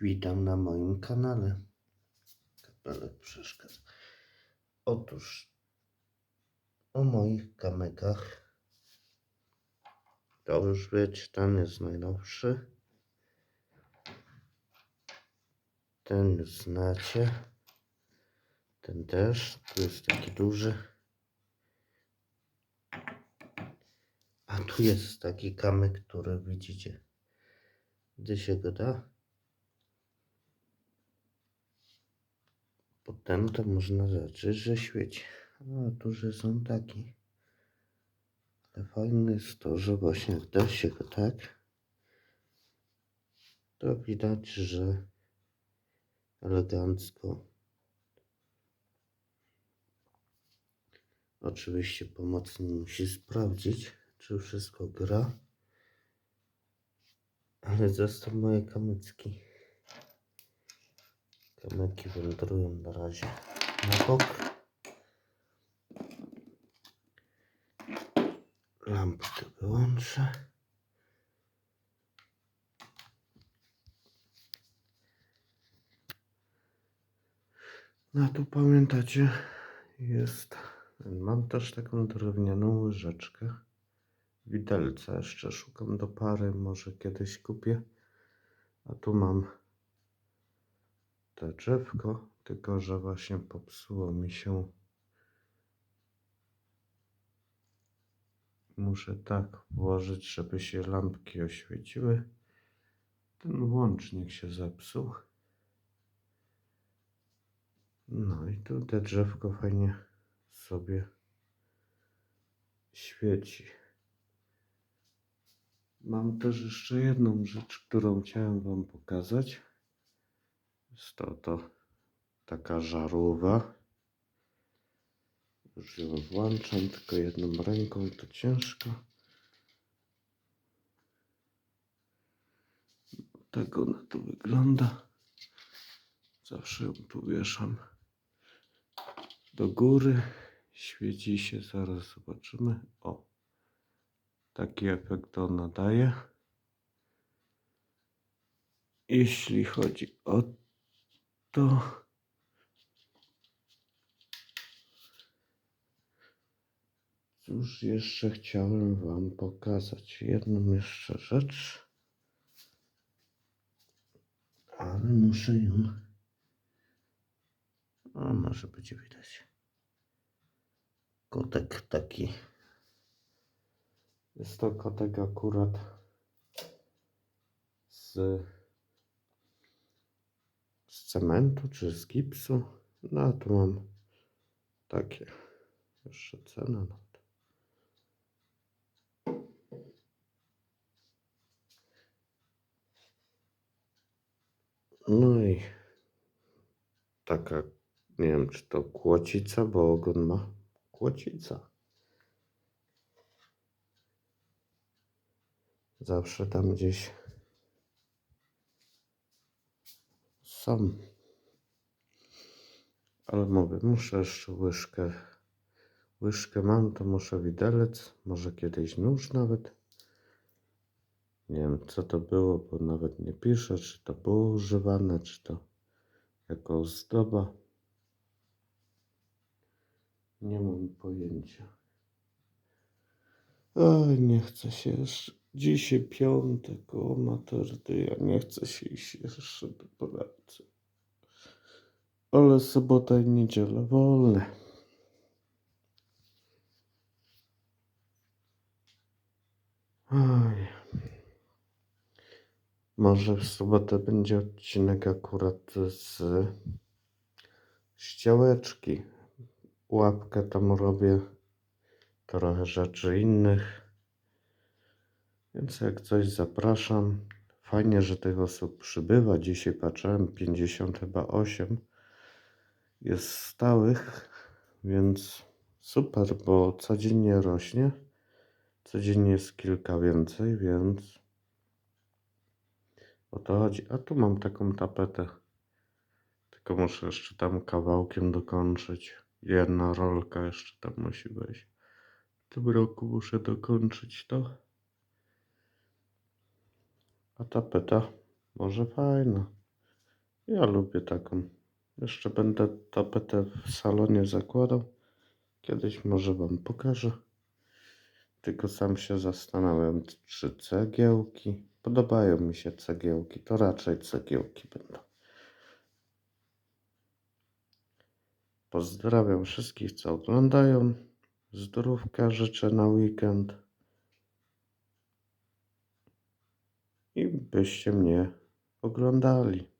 Witam na moim kanale. Kapelek przeszkadza. Otóż o moich kamykach to już wiecie, ten jest najnowszy. Ten już znacie. Ten też. Tu jest taki duży. A tu jest taki kamyk, który widzicie. Gdy się go da, potem to można zacząć, że świeci. A duże są takie. Ale fajne jest to, że właśnie jak da się go tak, to widać, że elegancko. Oczywiście pomocnik musi sprawdzić, czy wszystko gra. Ale zostaw moje kamyczki. Kamyki wędrują na razie na bok. Lampkę wyłączę. No tu pamiętacie, jest, mam też taką drewnianą łyżeczkę. Widelca jeszcze szukam do pary, może kiedyś kupię. A tu mam te drzewko, tylko że właśnie popsuło mi się. Muszę tak włożyć, żeby się lampki oświeciły. Ten łącznik się zepsuł. No i tu te drzewko fajnie sobie świeci. Mam też jeszcze jedną rzecz, którą chciałem Wam pokazać. Jest to, to taka żarłowa. Już ją włączam, tylko jedną ręką to ciężko. Tak ona tu wygląda. Zawsze ją tu wieszam do góry. Świeci się, zaraz zobaczymy. O, taki efekt ona daje. Jeśli chodzi o to, cóż jeszcze chciałem Wam pokazać? Jedną jeszcze rzecz, ale muszę ją. O, może będzie widać. Kotek taki. Jest to kotek akurat z cementu czy z gipsu. No a tu mam takie. Jeszcze cena na to. No i taka, nie wiem czy to kłocica, bo ogon ma kłocica. Zawsze tam gdzieś są. Ale mówię, muszę jeszcze łyżkę. Łyżkę mam, to muszę widelec, może kiedyś nóż nawet. Nie wiem co to było, bo nawet nie piszę, czy to było używane, czy to jako ozdoba. Nie mam pojęcia. Oj, nie chcę się jeszcze. Dzisiaj piątek, o materdy, ja nie chcę się iść jeszcze do. Ale sobota i niedziela wolne. Może w sobotę będzie odcinek akurat z ściałeczki. Łapkę tam robię. Trochę rzeczy innych. Więc jak coś zapraszam. Fajnie, że tych osób przybywa. Dzisiaj patrzyłem 50 chyba 8 jest stałych, więc super, bo codziennie rośnie. Codziennie jest kilka więcej, więc o to chodzi. A tu mam taką tapetę. Tylko muszę jeszcze tam kawałkiem dokończyć. Jedna rolka jeszcze tam musi wejść. W tym roku muszę dokończyć to. A tapeta może fajna. Ja lubię taką. Jeszcze będę tapetę w salonie zakładał. Kiedyś może Wam pokażę. Tylko sam się zastanawiam, czy cegiełki. Podobają mi się cegiełki. To raczej cegiełki będą. Pozdrawiam wszystkich, co oglądają. Zdrówka życzę na weekend. I byście mnie oglądali.